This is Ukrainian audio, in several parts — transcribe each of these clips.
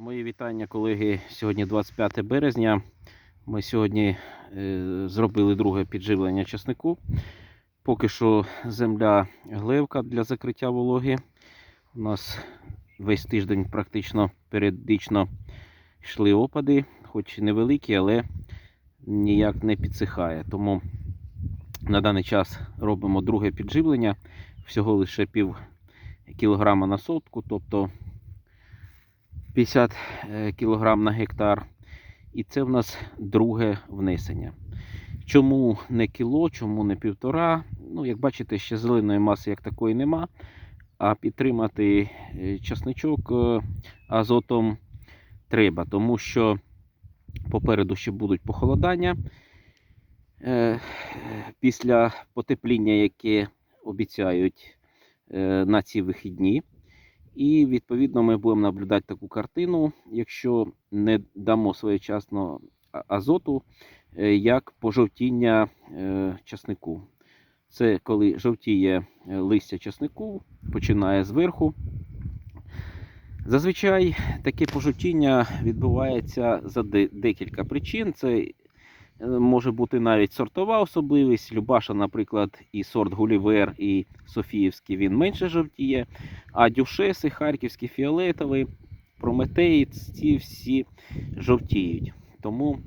Мої вітання, колеги. Сьогодні 25 березня. Ми сьогодні е, зробили друге підживлення часнику. Поки що земля глевка для закриття вологи. У нас весь тиждень практично періодично йшли опади, хоч і невеликі, але ніяк не підсихає. Тому на даний час робимо друге підживлення. Всього лише пів кілограма на сотку, тобто 50 е, кг на гектар. І це в нас друге внесення. Чому не кіло, чому не півтора? Ну, як бачите, ще зеленої маси як такої нема. А підтримати е, часничок е, азотом треба, тому що попереду ще будуть похолодання. Після потепління, яке обіцяють на ці вихідні. І відповідно ми будемо наблюдати таку картину, якщо не дамо своєчасно азоту, е, як пожовтіння е, часнику. Це коли жовтіє е, листя часнику, починає зверху. Зазвичай таке пожовтіння відбувається за декілька причин. Це може бути навіть сортова особливість. Любаша, наприклад, і сорт Гулівер, і Софіївський він менше жовтіє. А дюшеси, харківські фіолетові, прометеї, ці всі жовтіють. Тому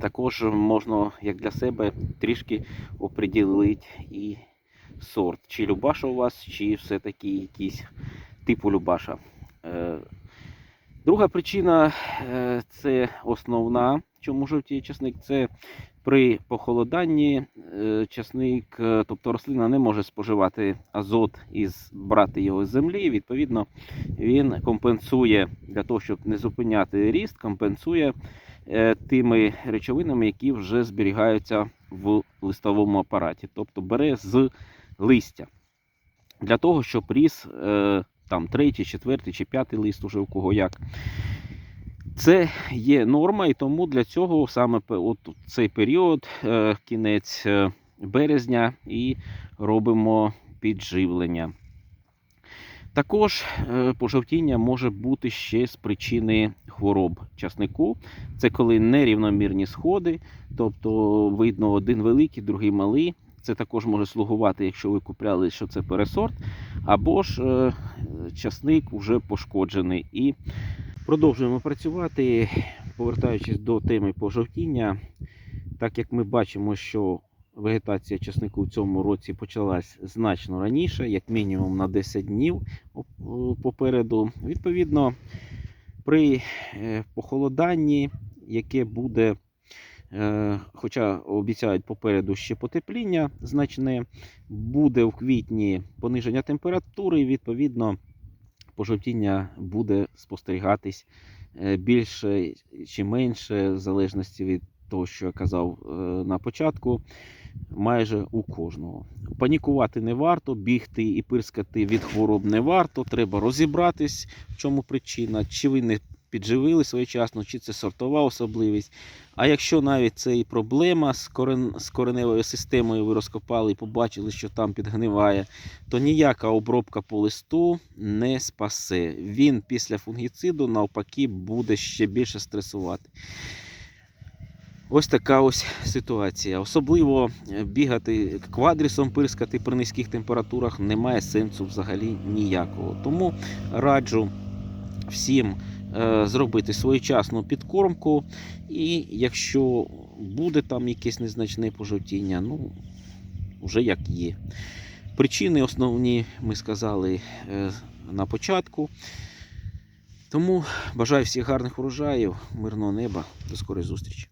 також можна, як для себе, трішки оприділити і сорт. Чи Любаша у вас, чи все-таки якийсь типу Любаша. Друга причина е, це основна, чому жовтіє часник, це при похолоданні е, часник, е, тобто рослина не може споживати азот і брати його з землі. Відповідно, він компенсує для того, щоб не зупиняти ріст, компенсує тими речовинами, які вже зберігаються в листовому апараті, тобто бере з листя. Для того, щоб ріс там третій, четвертий чи п'ятий лист, уже у кого як. Це є норма, і тому для цього саме от цей період, е, кінець е, березня, і робимо підживлення. Також е, пожовтіння може бути ще з причини хвороб часнику. Це коли нерівномірні сходи, тобто видно один великий, другий малий. Це також може слугувати, якщо ви купляли, що це пересорт, або ж е, часник вже пошкоджений. І продовжуємо працювати, повертаючись до теми пожовтіння. Так як ми бачимо, що вегетація часнику в цьому році почалась значно раніше, як мінімум на 10 днів попереду. Відповідно, при е, похолоданні, яке буде, хоча обіцяють попереду ще потепління значне, буде в квітні пониження температури, і відповідно пожовтіння буде спостерігатись е, більше чи менше, в залежності від того, що я казав е, на початку, майже у кожного. Панікувати не варто, бігти і пирскати від хвороб не варто. Треба розібратись, в чому причина, чи ви не підживили своєчасно, чи це сортова особливість. А якщо навіть це і проблема з, корен... з кореневою системою, ви розкопали і побачили, що там підгниває, то ніяка обробка по листу не спасе. Він після фунгіциду навпаки буде ще більше стресувати. Ось така ось ситуація. Особливо е, бігати квадрісом, пирскати при низьких температурах немає сенсу взагалі ніякого. Тому раджу всім зробити своєчасну підкормку. І якщо буде там якесь незначне пожовтіння, ну вже як є. Причини основні ми сказали е, на початку. Тому бажаю всіх гарних урожаїв, мирного неба. До скорої зустрічі.